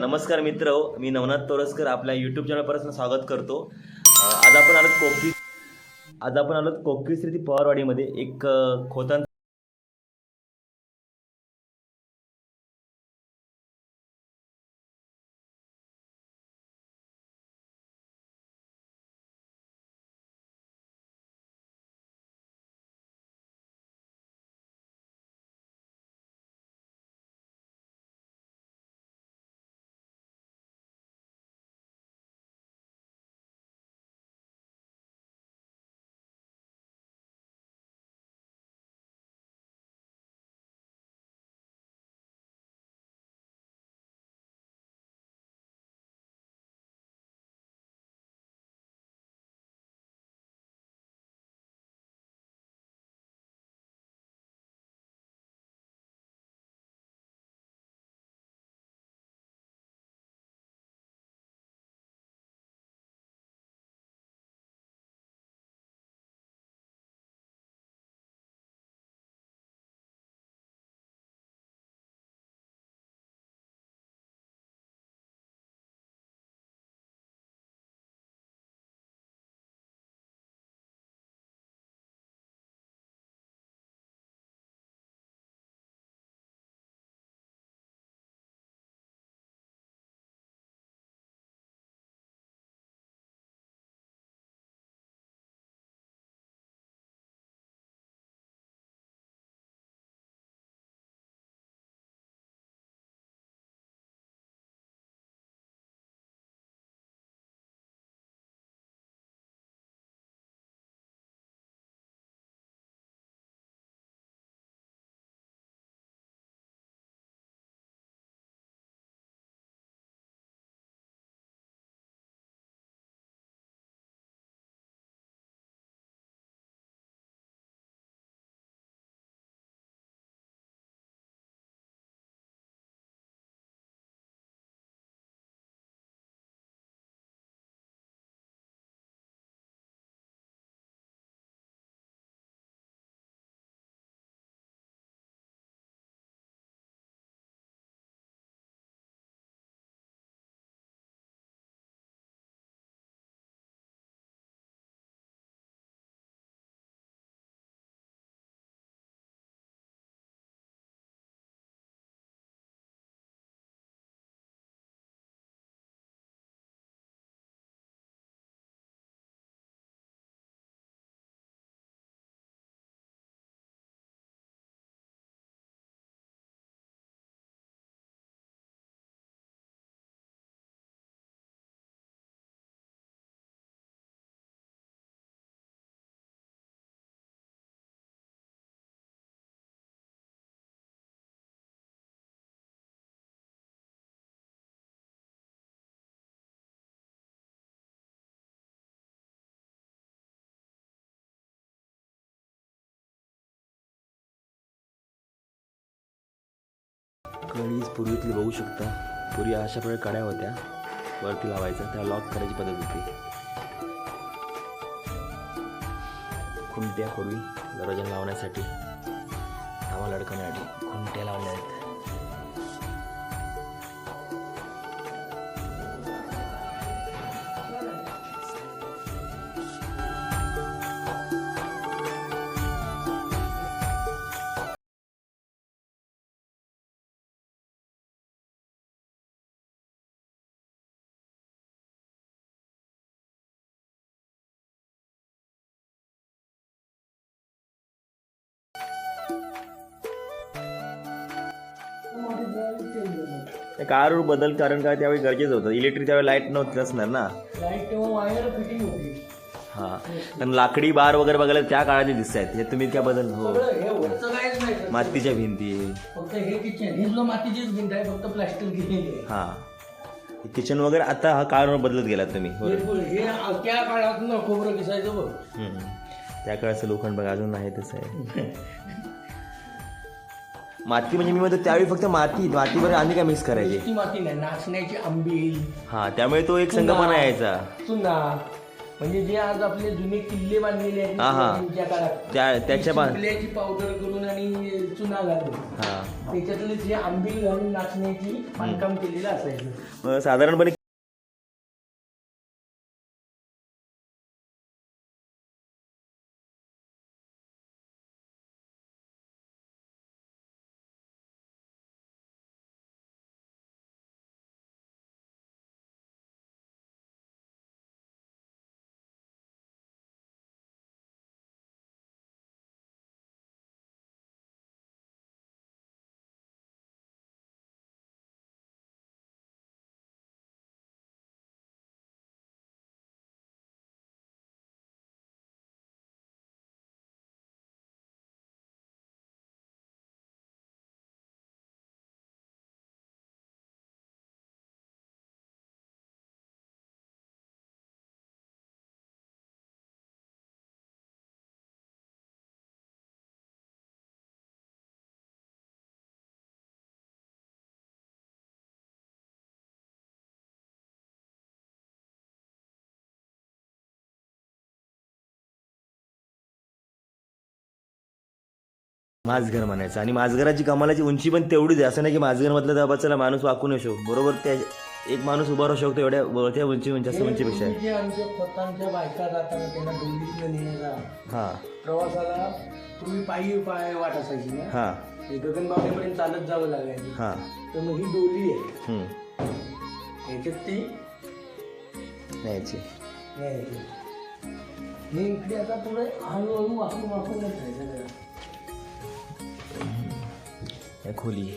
नमस्कार मित्र मी नवनाथ तोरसकर आपल्या यूट्यूब चॅनलपासून स्वागत करतो. आज आपण आलो कोकवी आज आपण आलो कोकवी स्थिती पवारवाडीमध्ये एक खोतान खोतां पूर्वीतली बघू शकता. पूर्वी अशा प्रकारे कड्या होत्या. वरती लावायचा त्या लॉक करायची पद्धत होती. खुंट्या पूर्वी दरवाजा लावण्यासाठी. आम्हाला अडकण्यासाठी खुंट्या लावल्या आहेत. कार बदल कारण काय त्यावेळी गरजेचं होतं. इलेक्ट्रिक त्यावेळी लाइट नव्हती नसणार ना. लाइट तेव्हा वायर फिटिंग होती. हां. कारण लाकडी बार वगैरे बघायला त्या काळात दिसत आहेत हे तुम्ही त्या बदल हो. मातीच्या भिंती. फक्त हे किचन ही सुद्धा मातीचीच भिंत आहे फक्त आहे. हां. किचन वगैरे आता हा काळ बदलत गेलात तुम्ही. हो त्या काळात ना खोबरं किसायचं बघ. त्या काळाचं लोखंड बघा अजून आहे तसं आहे. माती म्हणजे मी म्हणतो त्यावेळी फक्त माती मातीवर आणि काय मिक्स करायचे? नुसती माती नाही नाचण्याची आंबील हा त्यामुळे तो एक संगमन यायचा चुना. म्हणजे जे आज आपले जुने किल्ले बांधलेले आहेत हा, हा. त्यांच्या काळात त्या त्याच्या बा किल्ल्याची पावडर करून आणि चुना घालून. हां. त्याच्यातले जे आंबील घालून नाचण्याची बांधकाम केलेलं असायचं. साधारणपणे माझघर म्हणायचं. आणि माझघराची कमालाची उंची पण तेवढीच आहे. असं नाही की तर बाबा चला माणूस वाकू नाही शकतो. बरोबर त्या एक माणूस उभा राहू शकतो एवढ्या त्या उंची जास्त उंचीपेक्षा आहे. पूर्वी जे आमच्या स्वतःच्या बायका जाताना त्यांना डोलीतनं नेण्याचा हां. प्रवासाला पूर्वी पायी पाय वाट असायची ना? हां. हे चालत जावं लागायचं. हां. तर मग ही डोली आहे. हम्म. ह्याच्यात ती न्यायची. न्यायची. हे इकडे आता पुढे हळूहळू वाकून वाकूनच राहायचं. खोली. ही.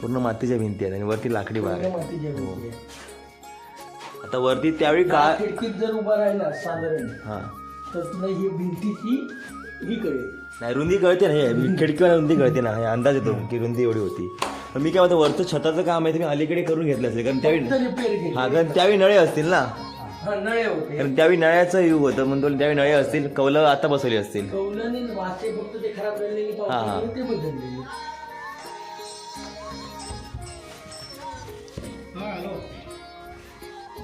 पूर्ण मातीच्या भिंती आहेत आणि वरती लाकडी आहे. मातीच्या भिंती आहे. आता वरती त्यावेळी त्या का खिडकीत जर उभा राहिला साधारण हां. तर तुला ही भिंतीची ही कळेल. नाही रुंदी कळते ना हे खिडकीवर रुंदी कळते ना हे अंदाज येतो की रुंदी एवढी होती. पण मी काय म्हणतो वरचं छताचं काम आहे तुम्ही अलीकडे करून घेतलं असेल कारण त्यावेळी तर रिपेअर केली. हा कारण त्यावेळी नळे असतील ना. हा नळे होते. कारण त्यावेळी नळ्याचं युग होतं म्हणून त्यावेळी नळे असतील कौलं आता बसवली असतील. कौलाने वाचे फक्त ते खराब झालेली हा, हा.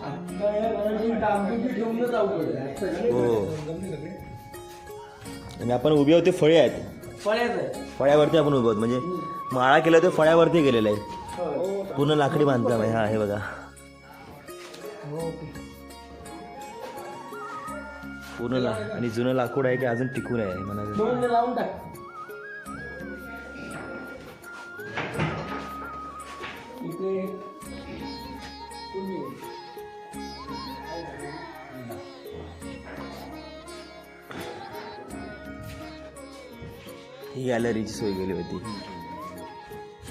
आता या घराची ठेवूनच अवघड आहे. हो. आणि आपण उभे होते फळे आहेत. आहे फळ्यावरती आपण उभे आहोत म्हणजे माळा केला ते फळ्यावरती गेलेलं आहे. हो. पूर्ण लाकडी बांधकाम आहे. हा हे बघा. हो. पूर्ण ला आणि जुनं लाकूड आहे की अजून टिकून आहे दोन लावून टाक. ही गॅलरीची सोय केली होती.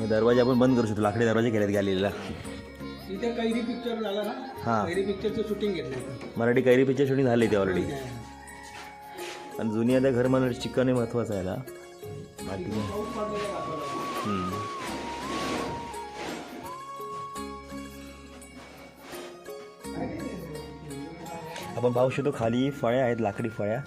दरवाजा आपण बंद करू शकतो लाकडी दरवाजा केल्यात गॅलरीला इथे कैरी पिक्चर झाला ना? हां. कैरी पिक्चरचं शूटिंग घेतलं मराठी कैरी पिक्चर शूटिंग झाली ते ऑलरेडी आणि जुनी आता घर म्हणून चिकन हे महत्वाचं आहे ना बाकी. आपण पाहू शकतो खाली फळ्या आहेत लाकडी फळ्या.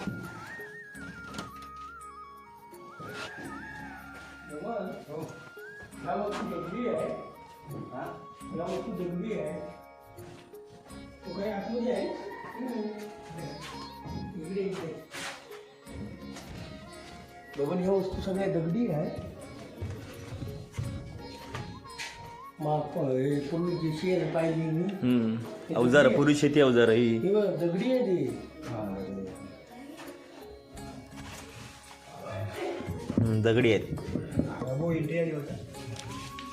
आहे बघून ह्या वस्तू सगळ्या दगडी आहे माप हे पूर्वीची शेर पाहिली मी हम्म. अवजार पूर्वी शेती अवजार ही हे बघ दगडी आहे ती हम्म, दगडी आहेत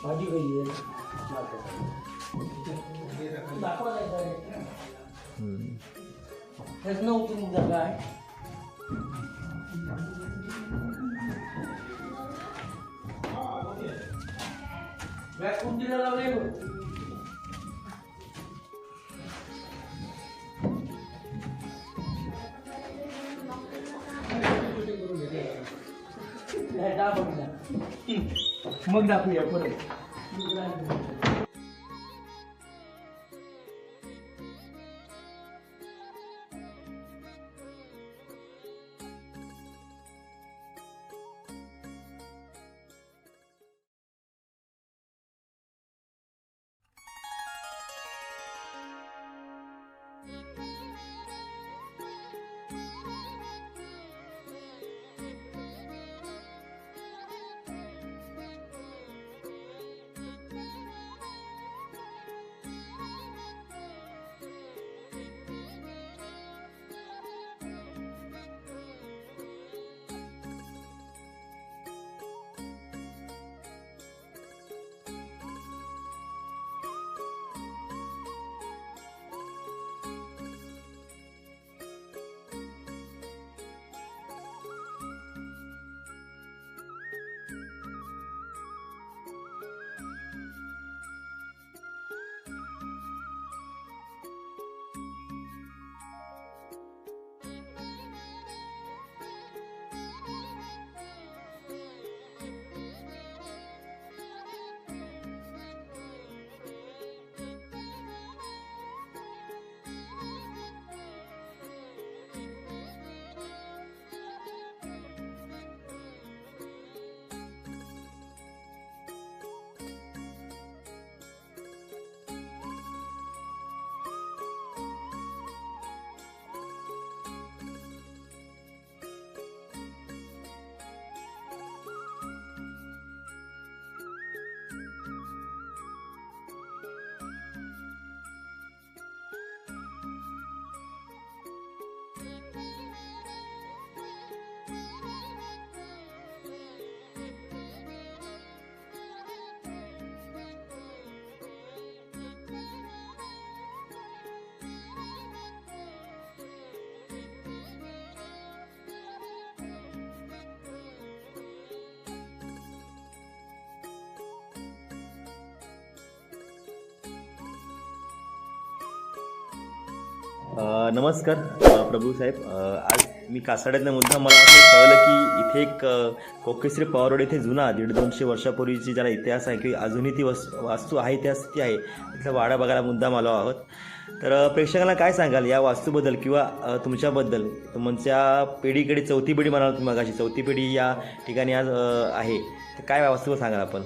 भाजी खाल्ली आहे दाखवा नाही का रे? हम्म. हेच नव्हती जागा आहे बॅग कुंडीला लावलंय बघ नाही, दाबून जा. मग दाखवूया परत नमस्कार प्रभू साहेब. आज मी कासाड्यातला मुद्दा मला असं कळलं की इथे एक कोकेश्री पवारवाडी इथे जुना दीड दोनशे वर्षापूर्वीची ज्याला इतिहास आहे की अजूनही ती वस वास्तू आहे इतिहास ती आहे इथला वाडा बघायला मुद्दाम आलो आहोत. तर प्रेक्षकांना काय सांगाल या वास्तूबद्दल किंवा तुमच्याबद्दल? तुमच्या पिढीकडे चौथी पिढी म्हणाल तुम्ही मगाशी चौथी पिढी या ठिकाणी आज आहे. तर काय वास्तू सांगाल आपण?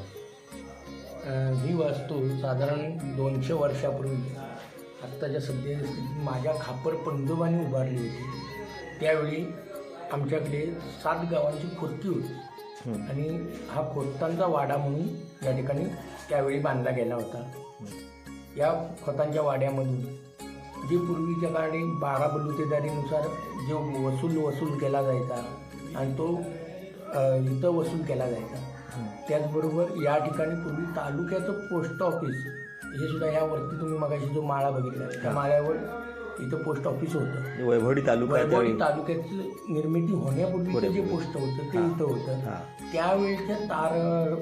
ही वास्तू साधारण दोनशे वर्षापूर्वी आत्ताच्या सध्या स्थितीत माझ्या खापर पंजोबाने उभारली होती त्यावेळी आमच्याकडे सात गावांची खोदकी होती. आणि हा खोतांचा वाडा म्हणून या ठिकाणी त्यावेळी बांधला गेला होता. या खोतांच्या वाड्यामधून जे पूर्वीच्या काळी बारा बलुतेदारीनुसार जो वसूल वसूल केला जायचा आणि तो इथं वसूल केला जायचा. त्याचबरोबर या ठिकाणी पूर्वी तालुक्याचं पोस्ट ऑफिस हे सुद्धा यावरती तुम्ही मगाशी जो माळा बघितला त्या माळ्यावर इथं पोस्ट ऑफिस होतं. वैभवडी तालुका आहे वैभवडी त्यावेळी. तालुक्याची निर्मिती होण्यापूर्वीचं जे होण्यापूर्वी. पोस्ट होतं ते इथं होतं. हां. त्यावेळेच्या तार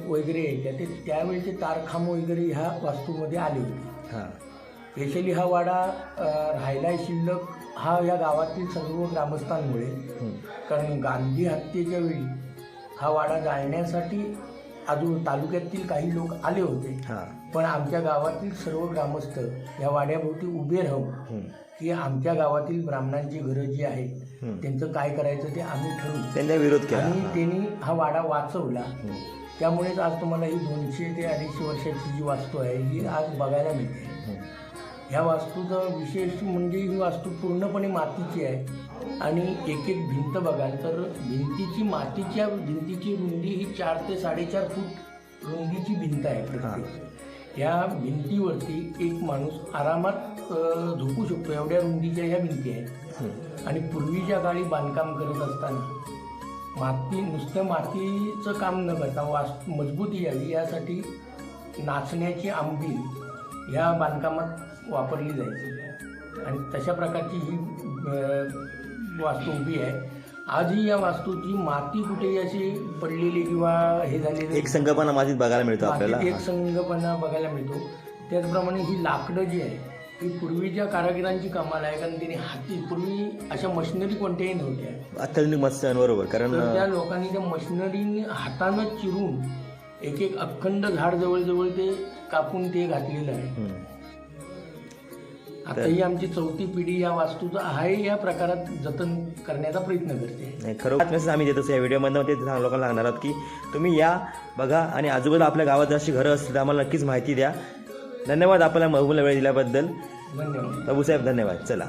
वगैरे यायच्या ते त्यावेळेचे तारखांब वगैरे ह्या वास्तूमध्ये आले होते. हां. स्पेशली हा वाडा अ, राहिला शिल्लक हा या गावातील सर्व ग्रामस्थांमुळे. हं. कारण गांधी हत्येच्या वेळी हा वाडा जाळण्यासाठी अजून तालुक्यातील काही लोक आले होते पण आमच्या गावातील सर्व ग्रामस्थ या वाड्याभोवती उभे राहून. की आमच्या गावातील ब्राह्मणांची घरं जी आहेत. त्यांचं काय करायचं ते आम्ही ठरवू त्यांनी विरोध केला आणि. त्यांनी हा वाडा वाचवला. त्यामुळेच आज तुम्हाला ही दोनशे ते अडीचशे वर्षाची जी वास्तू आहे ही आज बघायला मिळते. ह्या वास्तूचा विशेष म्हणजे ही वास्तू पूर्णपणे मातीची आहे. आणि एक एक भिंत बघाल तर भिंतीची मातीच्या भिंतीची रुंदी ही चार ते साडेचार फूट रुंदीची भिंत आहे प्रत्येक. या भिंतीवरती एक माणूस आरामात झोपू शकतो. एवढ्या रुंदीच्या ह्या भिंती आहेत. आणि पूर्वीच्या काळी बांधकाम करत असताना माती नुसतं मातीचं काम न करता वास मजबूती यावी यासाठी नाचण्याची आंबील या बांधकामात वापरली जायची आणि तशा प्रकारची ही वास्तू उभी आहे. आजही या वास्तूची माती कुठेही अशी पडलेली किंवा हे झालेली एक संकल्पना माझीत बघायला मिळतो आपल्याला. मातीत एक संघपणा बघायला मिळतो. त्याचप्रमाणे ही लाकडं जी आहे ही पूर्वीच्या कारागिरांची कमाल आहे. कारण त्यांनी हाती पूर्वी अशा मशिनरी कोणत्याही नव्हत्या. अत्याधुनिक मत्स्य बरोबर. कारण त्या लोकांनी त्या मशिनरीने हातानं चिरून एक एक अखंड झाड जवळजवळ ते कापून ते घातलेलं आहे. आता ही आमची चौथी पिढी या वास्तूचं आहे या प्रकारात जतन करण्याचा प्रयत्न करते. नाही खरोखर मेसेज आम्ही देत असतो या व्हिडिओमधनं ते लोकांना सांगणार आहोत की तुम्ही या बघा आणि आजूबाजूला आपल्या गावात अशी घरं असतील तर आम्हाला नक्कीच माहिती द्या. धन्यवाद आपल्याला महबूबला वेळ दिल्याबद्दल. धन्यवाद. प्रभूसाहेब धन्यवाद. चला.